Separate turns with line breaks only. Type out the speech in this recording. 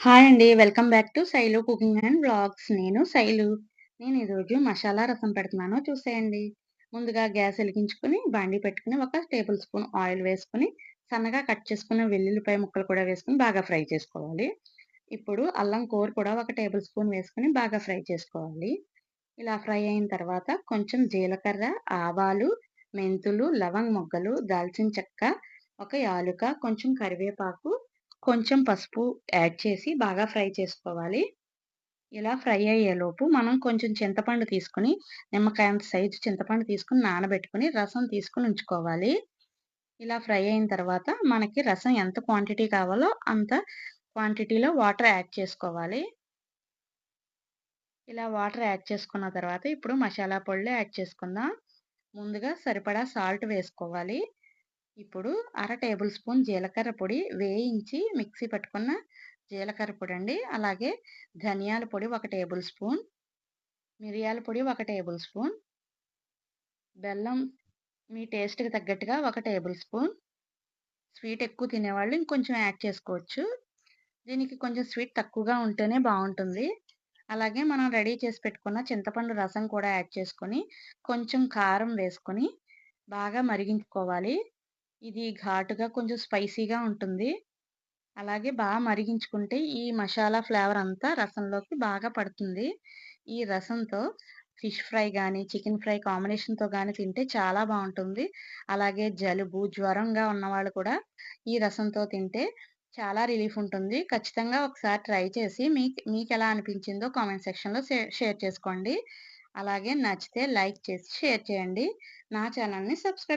Hi అండి. Welcome back to Shailu cooking and blogs నేను శైలు. నేను ఈరోజు మసాలా రసం పెడుతున్నాను చూసేయండి. ముందుగా గ్యాస్ వెలిగించుకుని బాండి పెట్టుకుని ఒక టేబుల్ స్పూన్ ఆయిల్ వేసుకుని సన్నగా కట్ చేసుకున్న వెల్లుల్లిపాయ ముక్కలు కూడా వేసుకుని బాగా ఫ్రై చేసుకోవాలి. ఇప్పుడు అల్లం కూర కూడా ఒక టేబుల్ స్పూన్ వేసుకుని బాగా ఫ్రై చేసుకోవాలి. ఇలా ఫ్రై అయిన తర్వాత కొంచెం జీలకర్ర, ఆవాలు, మెంతులు, లవంగ్ మొగ్గలు, దాల్చిన చెక్క, ఒక యాలుక, కొంచెం కరివేపాకు, కొంచెం పసుపు యాడ్ చేసి బాగా ఫ్రై చేసుకోవాలి. ఇలా ఫ్రై అయ్యేలోపు మనం కొంచెం చింతపండు తీసుకొని, నిమ్మకాయ సైజు చింతపండు తీసుకొని నానబెట్టుకొని రసం తీసుకొని ఉంచుకోవాలి. ఇలా ఫ్రై అయిన తర్వాత మనకి రసం ఎంత క్వాంటిటీ కావాలో అంత క్వాంటిటీలో వాటర్ యాడ్ చేసుకోవాలి. ఇలా వాటర్ యాడ్ చేసుకున్న తర్వాత ఇప్పుడు మసాలా పొడులు యాడ్ చేసుకుందాం. ముందుగా సరిపడా సాల్ట్ వేసుకోవాలి. ఇప్పుడు అర టేబుల్ స్పూన్ జీలకర్ర పొడి వేయించి మిక్సీ పట్టుకున్న జీలకర్ర పొడి అండి అలాగే ధనియాల పొడి ఒక టేబుల్ స్పూన్, మిరియాల పొడి ఒక టేబుల్ స్పూన్, బెల్లం మీ టేస్ట్‌కి తగ్గట్టుగా ఒక టేబుల్ స్పూన్. స్వీట్ ఎక్కువ తినేవాళ్ళు ఇంకొంచెం యాడ్ చేసుకోవచ్చు. దీనికి కొంచెం స్వీట్ తక్కువగా ఉంటేనే బాగుంటుంది అలాగే మనం రెడీ చేసి పెట్టుకున్న చింతపండు రసం కూడా యాడ్ చేసుకొని, కొంచెం కారం వేసుకొని బాగా మరిగించుకోవాలి. ఇది ఘాటుగా కొంచెం స్పైసీగా ఉంటుంది. అలాగే బాగా మరిగించుకుంటే ఈ మసాలా ఫ్లేవర్ అంతా రసంలోకి బాగా పడుతుంది. ఈ రసంతో ఫిష్ ఫ్రై కానీ చికెన్ ఫ్రై కాంబినేషన్‌తో కానీ తింటే చాలా బాగుంటుంది అలాగే జలుబు, జ్వరంగా ఉన్నవాళ్ళు కూడా ఈ రసంతో తింటే చాలా రిలీఫ్ ఉంటుంది. ఖచ్చితంగా ఒకసారి ట్రై చేసి మీకు మీకు ఎలా అనిపించిందో కామెంట్ సెక్షన్‌లో షేర్ చేసుకోండి. అలాగే నచ్చితే లైక్ చేసి షేర్ చేయండి. నా ఛానల్ని సబ్స్క్రైబ్